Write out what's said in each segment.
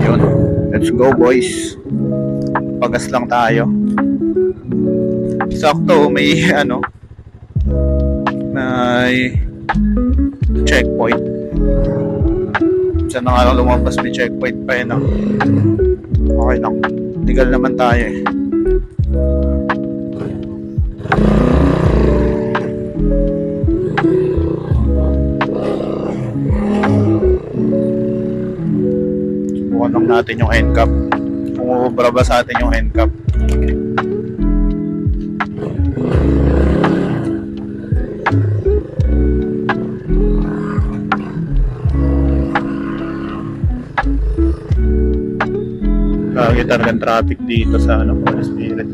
Yun. Let's go boys. Pagas lang tayo. Sakto, may ano, may checkpoint. Saan na nga lang lumabas may checkpoint pa yun. ah. Okay lang. Legal naman tayo eh. Lang natin yung end cap. Kung uubra ba sa atin yung end cap. Lagi talagang traffic dito sa ano, Holy Spirit.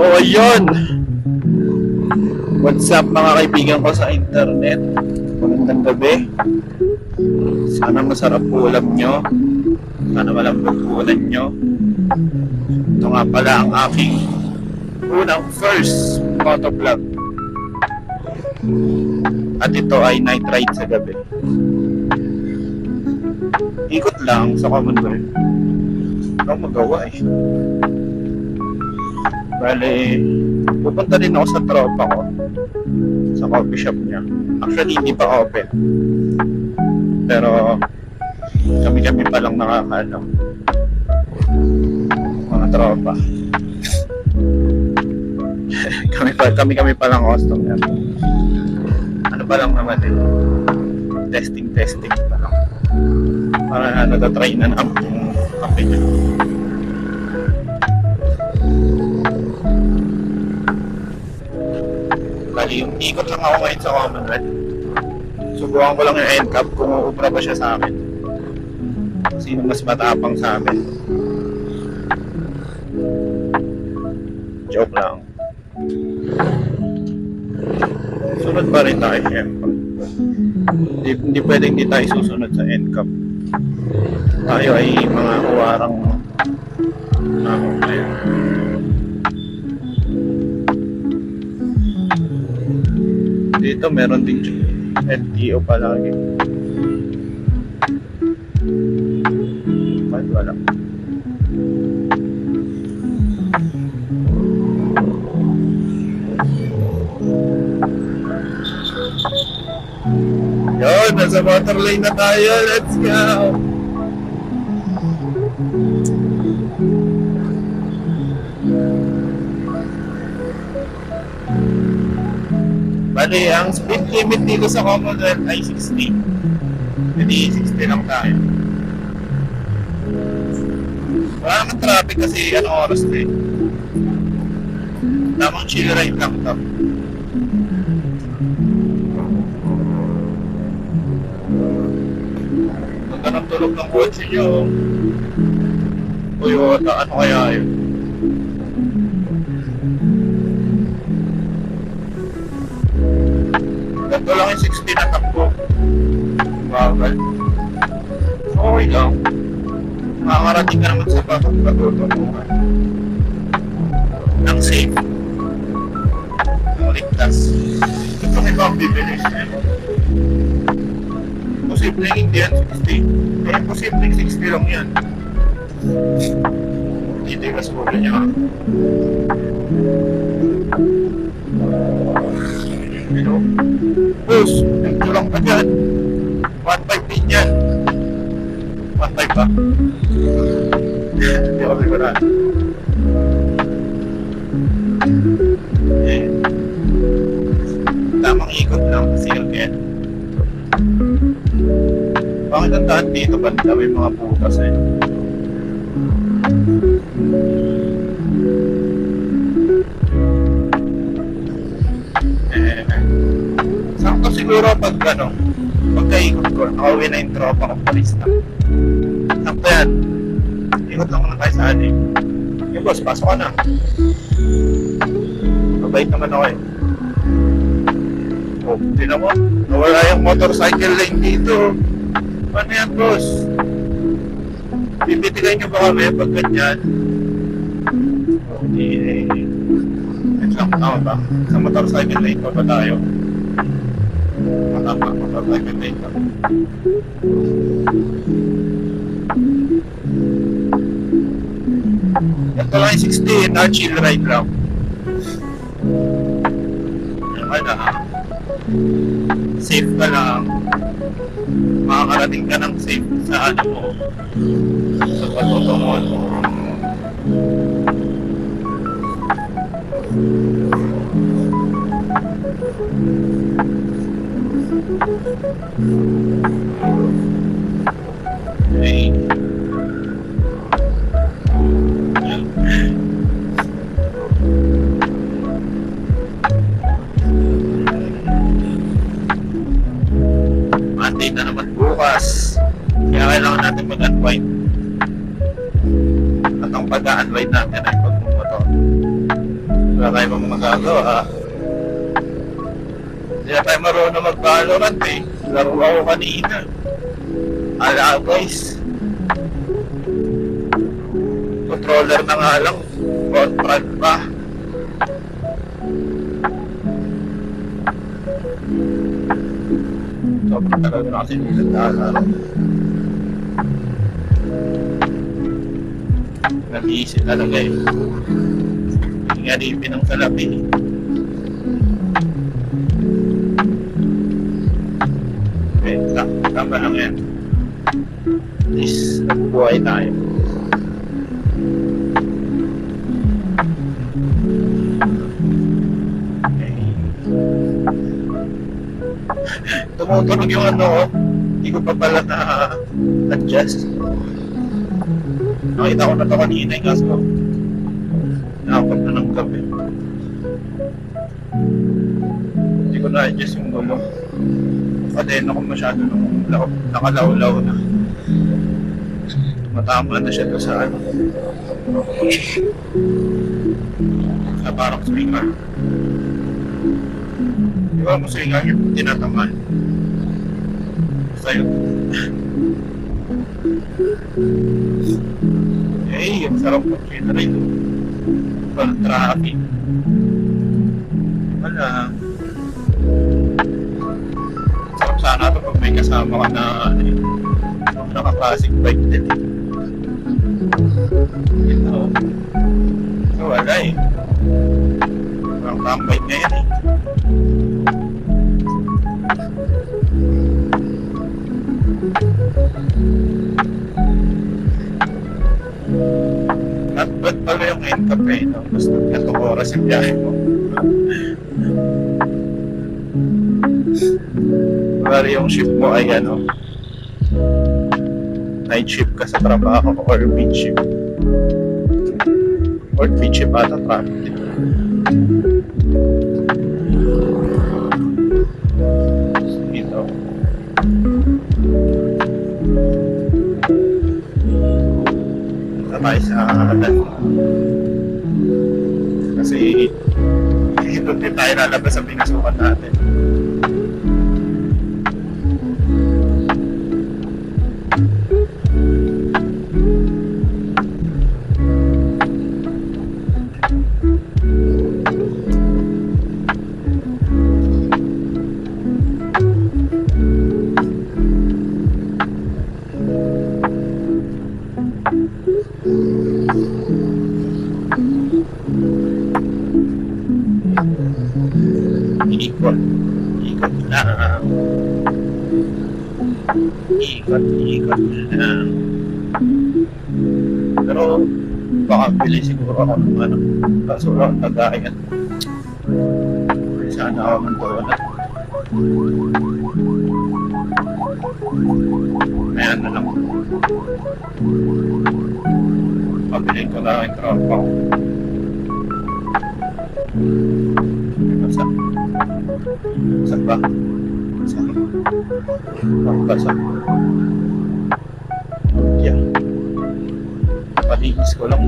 So, ayun. What's up mga kaibigan ko sa internet? Magandang gabi. Sana masarap po ulam nyo. Sana malambot po ulan nyo. Ito nga pala ang aking unang first motovlog. At ito ay night ride sa gabi. Ikot lang sa Commonwealth. Ano magawa eh. Bale, pupunta din ako sa tropa ko. Sa coffee shop niya. Actually, hindi pa open. Pero, kami-kami pa lang nakakano. Mga tropa. kami pa kami kami pa lang customer. Ano pa lang naman eh. Testing testing pa lang. Para na natatry na namin yung kape niya. Bali, ikot lang ako ngayon sa Commonwealth. Subukan ko lang yung end kung uubra ba siya sa akin. Sino mas matapang sa amin. Joke lang. Sunod pa rin tayo, syempre. Hindi, hindi pwedeng hindi tayo susunod sa end cap. Tayo ay mga uwarang ako ngayon. Dito meron din LTO palagi. Ba't wala? Yun, nasa water lane na tayo. Let's go! Bali, ang speed limit dito sa Commonwealth ay 60. Hindi 60 lang tayo. Wala naman traffic kasi anong oras na eh. Tamang chill ride lang to. Ganda ng tulog ng kotse nyo. Toyota, ano kaya yun? Ganito lang yung 60 na takbo. Bagal. Okay lang. Makakarating ka naman sa bakit patututungan. Ang safe. Ang ligtas. Ito may mga bibilis. Posibleng hindi yan 60. Eh, posibleng 60 lang yan. Hindi ka sa ulo niya. Pero, boss, ito lang pa dyan. 1.5 din yan. 1.5 ba? Hindi ako sigurado. Tamang ikot lang kasi yan. Bakit ang daan dito banda may mga putas eh? Eh, sakto siguro pag ano, pagkaikot ko, nakauwi na yung tropa ko palis na. Sakto yan. Ikot lang muna tayo sa atin. Yung boss, pasok ka na. Mabait naman ako eh. Oh, tinan mo, nawala yung motorcycle lane dito. Ano yan, boss? Bibitigan niyo ba kami pag ganyan? Hindi eh. Wait lang, tama ba? Sa motorcycle lane pa ba tayo? Lane pa. Ito lang yung 16, na chill ride lang. Yung ano, safe ka lang. Makakarating ka ng safe sa ano mo. Sa pagtutungon mo. Okay. Monday na naman bukas. Kaya kailangan natin mag-unwind. At ang pag-unwind natin ay pagmumotor. Wala tayo mga magagawa. Hindi na tayo marunong mag-valorant eh. Laro ako kanina. Ala guys. Controller na nga lang. Control pa. Sobrang tagal na kasi hindi naglalaro. Nag-iisip talaga eh. Hindi nga ripin ang salapi. Tama lang yan. Least, nagbuhay tayo. Okay. Tumutunog yung ano ko. Hindi ko pa pala na adjust. Nakita ko na to kanina yung kaso. Nakapag na ng gabi. Hindi ko na-adjust yung gulo. Kadena ko masyado nung law- nakalaw-law na. Matama na siya sa ano. Sa parang swinger. Di ba mo swinger yung tinatamaan? Sa'yo. Eh, ang sarap ng swinger rin. Walang traffic. Wala. Ito pag may kasama ka na ano naka-classic bike din eh. Ito. So, wala eh. Parang tambay ngayon eh. At ba't pala yung NCAP eh, no? Gatong oras yung biyahe mo. Bari yung shift mo ay ano, night shift ka sa trabaho or mid shift. Or mid shift ata traffic din. Ito. Punta tayo sa Kadan. Kasi doon din tayo lalabas sa pinasukan natin. Ikot, lang. Pero baka pili siguro ako ng ano. Kaso lang tagayan. Sana ako ng donut. Ayan na lang. Pabiling ko lang yung tropa ko. Basta. Basta ba? Basta. Basta. Yeah. Paligis ko lang.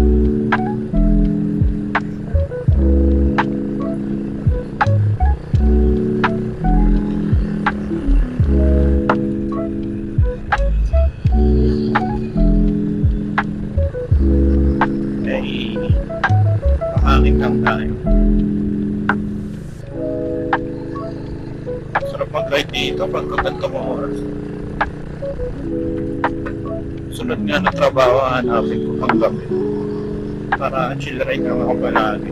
ay mahangin lang. Sarap mag-ride dito pag kaganto Sunod nga na trabaho, hanapin ko pang gabi. Para chill ride lang ako palagi.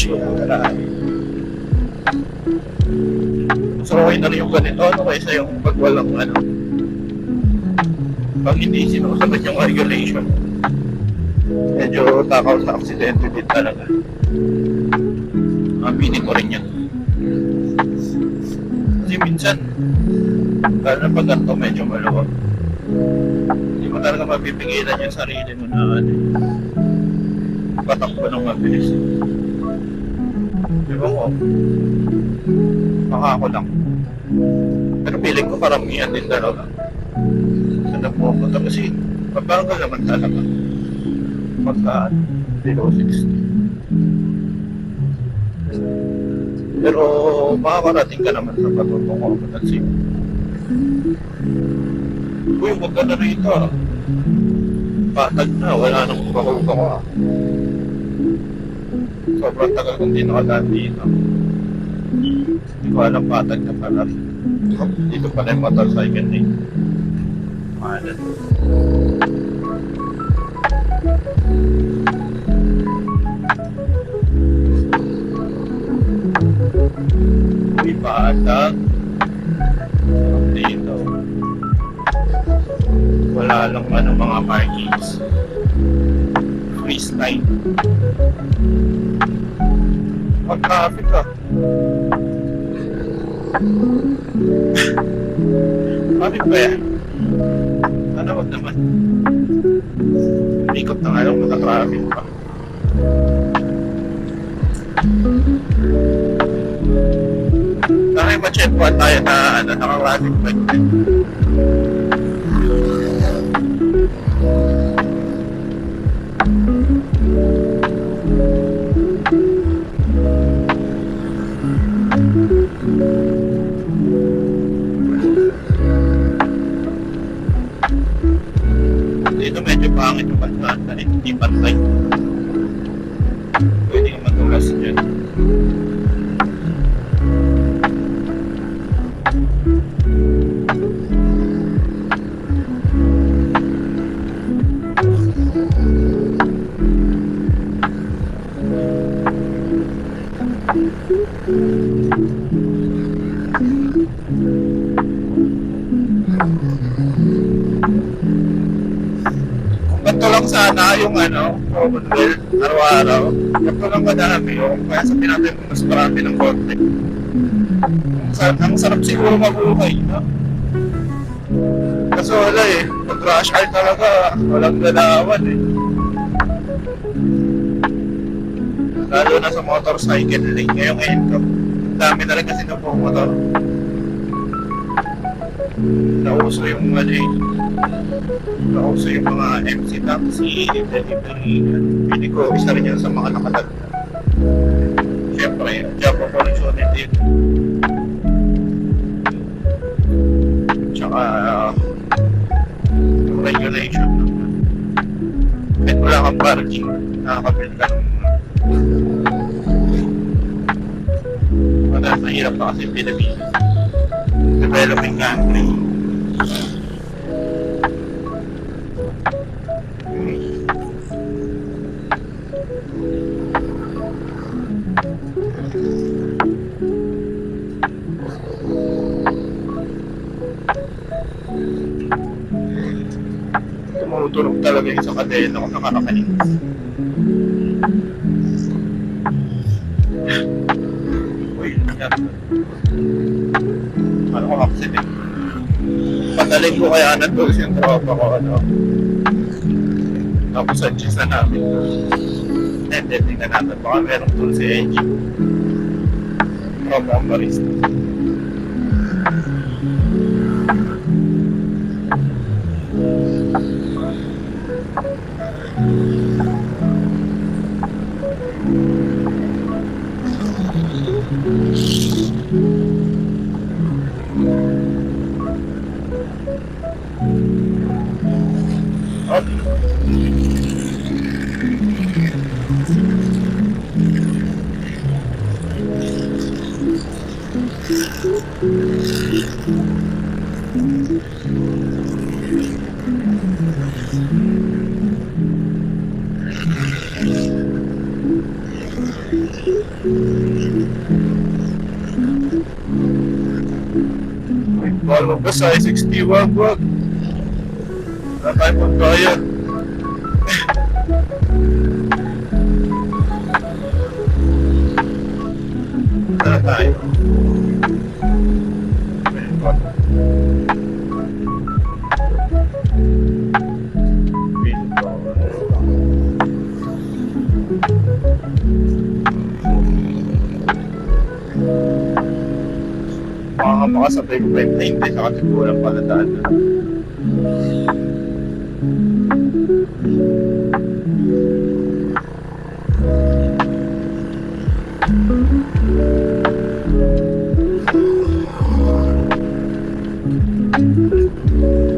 Chill palagi. So okay na rin yung ganito, ano kaysa yung pag walang ano. Pag hindi sinusunod yung regulation. Medyo takaw sa aksidente din talaga. Aminin ko rin yan. Kasi minsan, lalo na pag ganito medyo maluwag. Hindi mo talaga mapipigilan yung sarili mo na ano, patakbo ng mabilis. Di ba ko? Baka ako lang. Pero feeling ko karamihan din talaga. Sa nagpupunta kasi pabagal naman talaga. Pagka below 60. Pero makakarating ka naman sa patutong competency. Uy, huwag ka na rito ah. Patag na, wala nang kumakuha ko ah. Sobrang tagal kong di nakadaan dito. Hindi ko alam patag na pala. Dito pala yung motorcycle eh. Mahalan. Uy, patag. Sarap dito. Wala lang ano mga parkings. Freestyle. Pag-traffic ka. Traffic ba yan? Sana wag naman. Ikot na nga lang, matatraffic pa. Sana yung ma-checkpoint tayo na ano, naka-traffic pa yun. Dito medyo pangit yung pantata eh. Hindi pantay. Pwede ka matulas dyan. Kung ganito lang sana yung ano, Commonwealth, araw-araw, ganito lang kadami yung kaya sa natin mas marami ng konti. Sa- ang sarap siguro mabuhay, no? Kaso wala eh, pag rush hour talaga, walang galawan eh. Lalo na sa motorcycle lane, ngayong ngayon ko. Dami na rin kasi na po motor. Nauso yung ano eh, nauso yung mga MC taxi, delivery. Pili ko, isa rin yan sa mga nakadagdag. Siyempre, job opportunity. Tsaka, uh, regulation. Kahit wala kang parking, nakakabili ka ng Wala, mahirap pa kasi Pilipinas. Developing country. Tumutunog talaga yung sa kadena kung nakakalinis. Padaling ko kaya na tools yung tropa ko, ano. Tapos sa cheese na namin. Hindi, tingnan natin. Baka merong tools si Angie. Tropa ang barista. Oh. Balo ba sa 61 wag? Wala tayo pagkaya. Wala tayo. Mga makasabay ko 590 sa katigulang pala daan na. Dito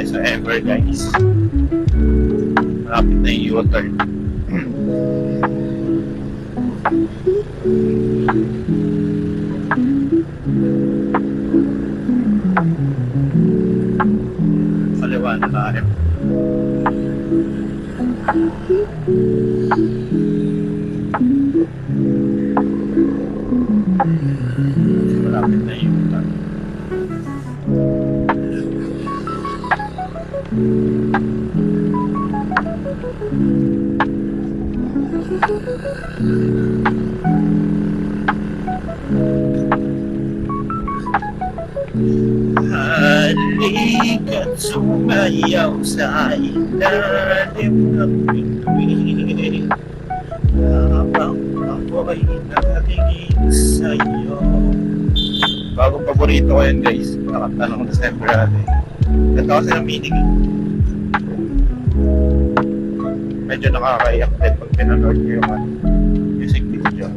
tayo sa Ever guys. Malapit na yung U-turn. Kaliwa na tayo. Malapit na yung U-turn. Halika't sumayaw sa ilalim ng bituin. Habang ako'y nakatingin sa'yo. Bagong paborito ko yan guys. Nakanta ng December natin Ganda kasi ng meaning eh. Medyo nakakaiyak din pag pinanood ko yung ano, music video.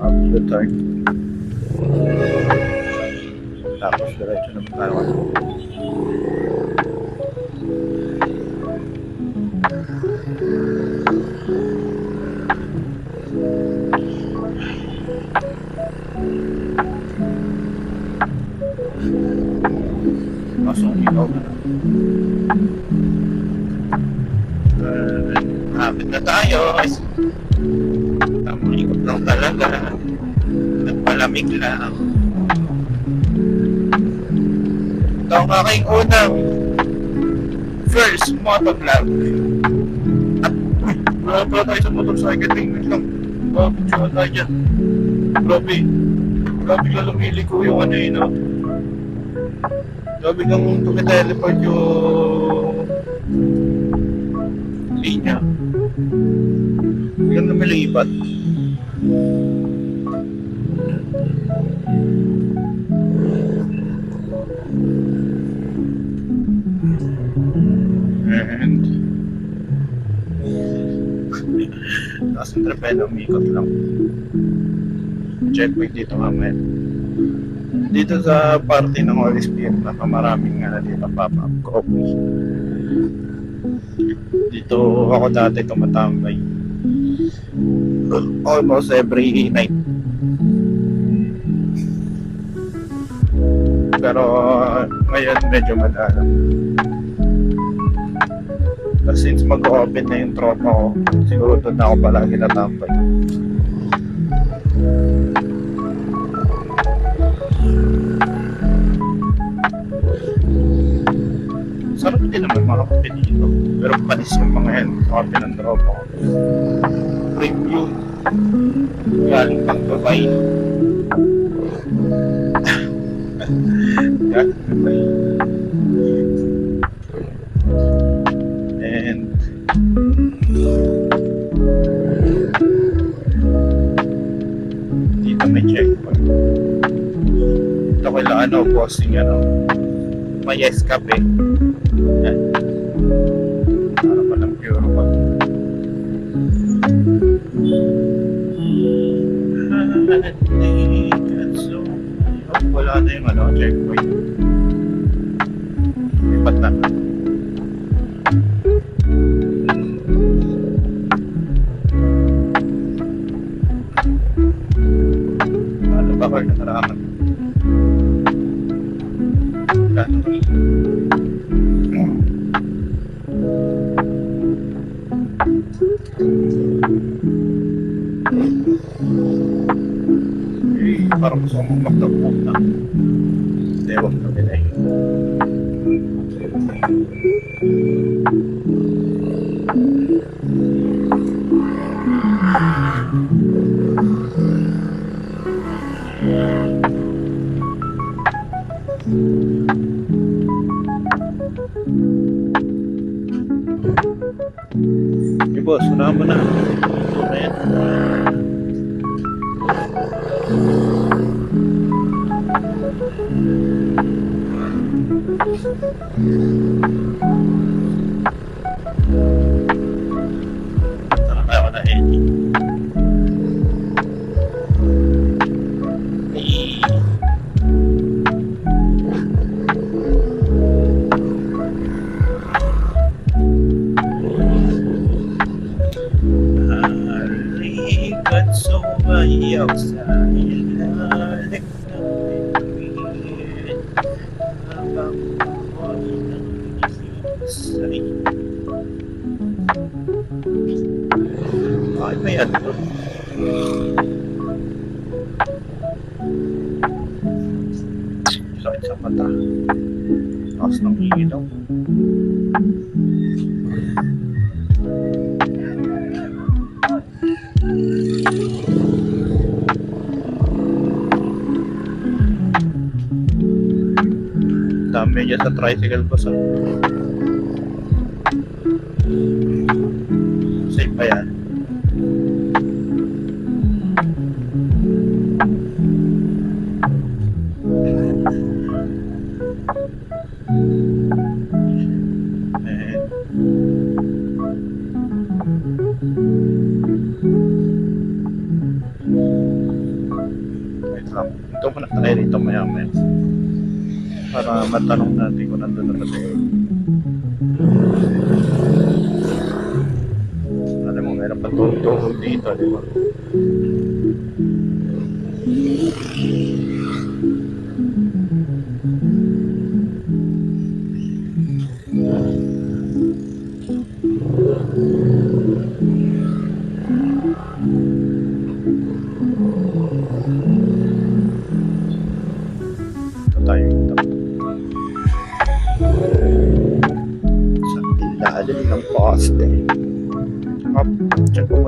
Up to the turn tapos diretso na tayo lang. Ito ang aking unang first motovlog. At uy, wala pala tayo sa motorcycling. Wait lang. Tsaka tayo dyan. Grabe. Grabe ka lumiliko yung ano yun, no? Grabe kang tumiteleport yung linya. Biglang lumilipat. And Tapos yung trepeno, umikot lang. Checkpoint dito mamaya. Dito sa party ng Holy Spirit, napamaraming nga na dito papa coffee. Dito ako dati tumatambay. Almost every night. Pero ngayon medyo madala. Tapos since mag-open na yung tropa ko, siguro doon na ako palagi natambay. Sa Masarap din naman mga kape dito. Pero panis yung mga yan. Kape ng tropa ko. Review. Galing pang Dubai. And dito may checkpoint. Ito kaila ano, bossing ano, may yes kape. Yan. Para pa ng pure pa. Oh, wala na yung ano, checkpoint. Lipat na. Ano ba kayo nakaraman? Ano? Parang gusto kong magtagpo na. Hindi, huwag na pinay. Eh, boss, unahan mo na. Ito na yan. Tara tayo na. Eh, Dyan sa tricycle ko sa Safe pa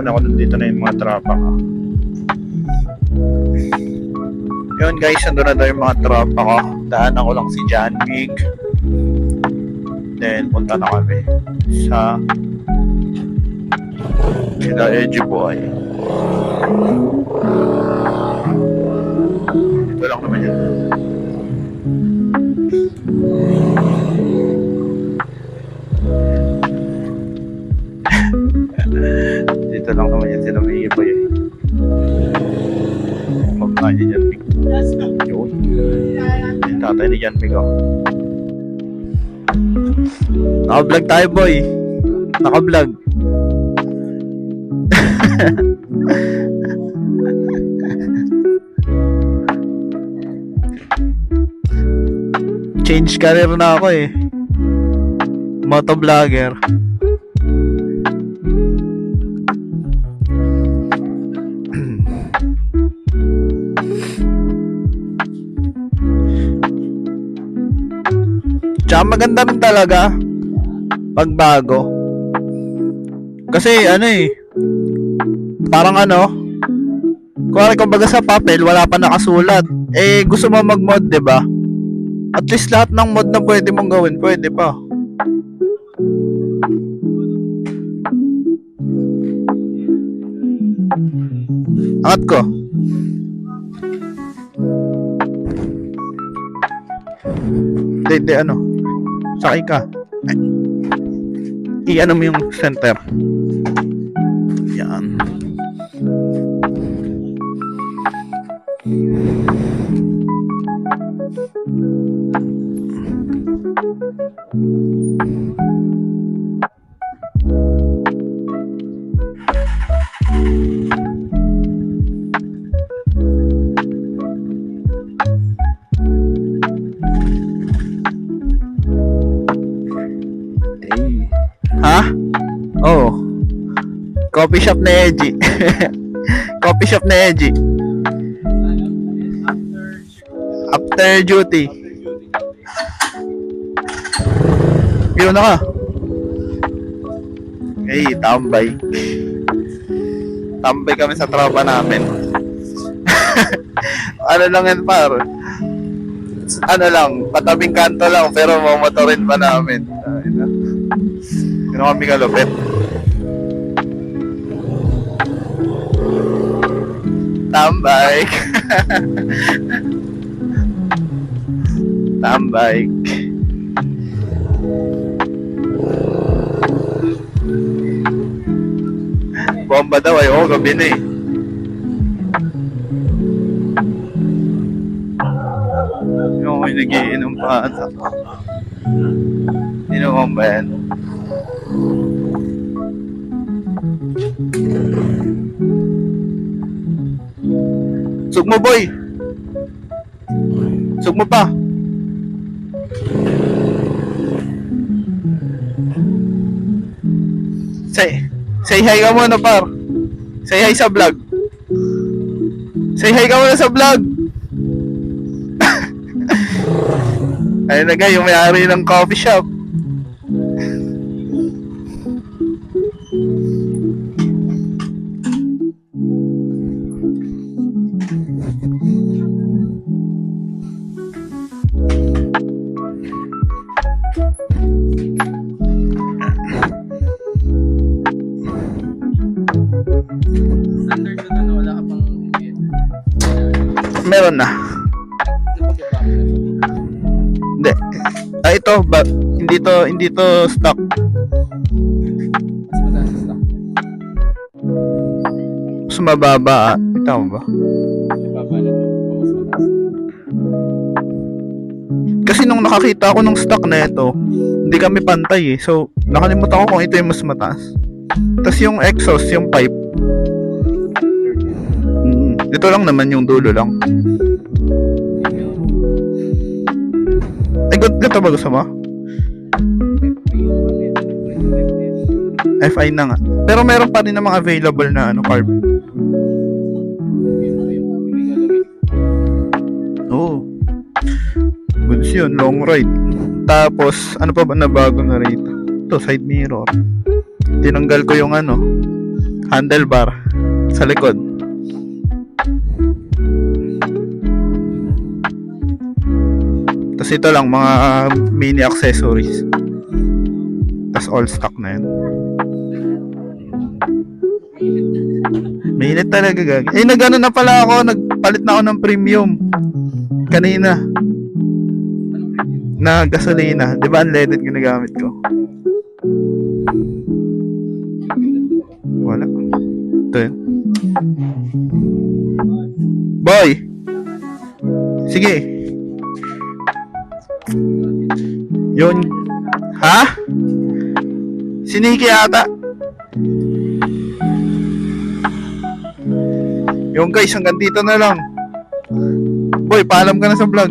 Check ko nandito na yung mga tropa ko. Yun guys, nandun na daw yung mga tropa ko. Daan ako lang si John Big. Then, punta na kami sa sila Edgy Boy. Dito lang naman yun. Dito lang naman yan sila may iba eh. Magkain ni Jan Pig. Yun. Tatay ni Jan Pig oh. Naka-vlog tayo boy. Naka-vlog. Change career na ako eh. Motovlogger. Tsaka maganda rin talaga. pagbago. Kasi ano eh, parang ano, kung kumbaga sa papel, wala pa nakasulat. Eh, gusto mo mag-mod, 'di ba? At least lahat ng mod na pwede mong gawin, pwede pa. Angat ko. Hindi, hindi, ano. Sakay ka. I-ano mo yung center. After duty. Yun na ka. Hey, tambay. Tambay kami sa tropa namin. ano lang yan par? Ano lang, patabing kanto lang pero mamotorin pa namin. Pero kami kalupit. Tambay. Tambay. Bomba daw ay oo, gabi na eh. Yung may nagiinom pa ata. Inuman ba yan? Sugmo boy! Sugmo pa! Say, say hi ka muna par. Say hi sa vlog. Say hi ka muna sa vlog. Ayun na guys, yung may-ari ng coffee shop. Hindi to, hindi to stock. Mas mababa. ah. Tama ba? Kasi nung nakakita ako ng stock na ito, hindi kami pantay eh. So, nakalimutan ko kung ito yung mas mataas. Tapos yung exhaust, yung pipe. Mm, ito lang naman yung dulo lang. Ay, good ito ba gusto mo? FI na nga. Pero meron pa rin namang available na ano, carb. Oo. Goods yun, long ride. Tapos, ano pa ba na bago na rito? Ito, side mirror. Tinanggal ko yung ano, handlebar sa likod. Tapos ito lang, mga mini accessories. Tapos all stock na yun. Mainit talaga gag. Eh, nagano na pala ako, nagpalit na ako ng premium. Kanina. Na gasolina. Di ba unleaded ginagamit ko? Wala. Ito yun. Boy! Sige. Yun. Ha? Siniki ata. Yung guys, hanggang dito na lang. Boy, paalam ka na sa vlog.